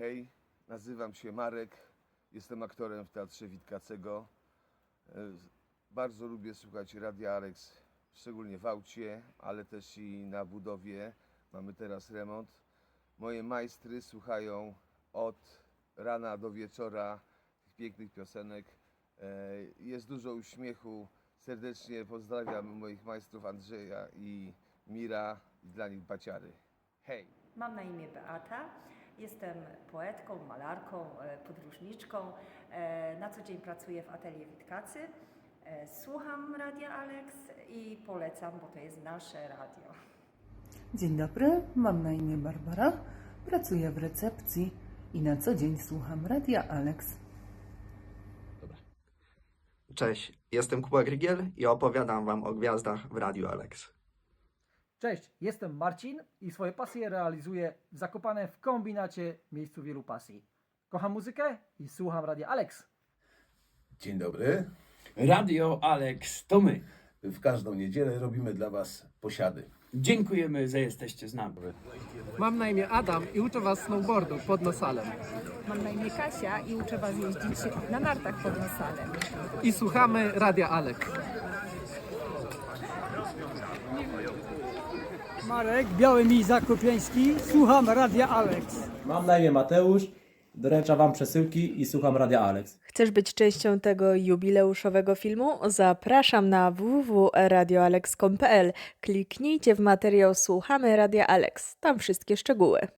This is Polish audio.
Hej, nazywam się Marek, jestem aktorem w Teatrze Witkacego. E, Bardzo lubię słuchać Radia Alex, szczególnie w aucie, ale też i na budowie. Mamy teraz remont. Moje majstry słuchają od rana do wieczora tych pięknych piosenek. E, Jest dużo uśmiechu. Serdecznie pozdrawiam moich majstrów Andrzeja i Mira i dla nich baciary. Hej! Mam na imię Beata. Jestem poetką, malarką, e, podróżniczką. E, Na co dzień pracuję w atelier Witkacy. E, Słucham Radia Alex i polecam, bo to jest nasze radio. Dzień dobry, mam na imię Barbara, pracuję w recepcji i na co dzień słucham Radia Alex. Cześć, jestem Kuba Grygiel i opowiadam Wam o gwiazdach w Radiu Alex. Cześć, jestem Marcin i swoje pasje realizuję w Zakopane w kombinacie miejscu wielu pasji. Kocham muzykę i słucham radia Alex. Dzień dobry. Radio Alex to my. W każdą niedzielę robimy dla Was posiady. Dziękujemy, że jesteście z nami. Mam na imię Adam i uczę Was snowboardu pod Nosalem. Mam na imię Kasia i uczę Was jeździć na nartach pod Nosalem. I słuchamy Radia Alex. Marek, Biały Miś Zakopiański, słucham Radia Alex. Mam na imię Mateusz, doręczam Wam przesyłki i słucham Radia Alex. Chcesz być częścią tego jubileuszowego filmu? Zapraszam na www.radioalex.pl. Kliknijcie w materiał Słuchamy Radia Alex. Tam wszystkie szczegóły.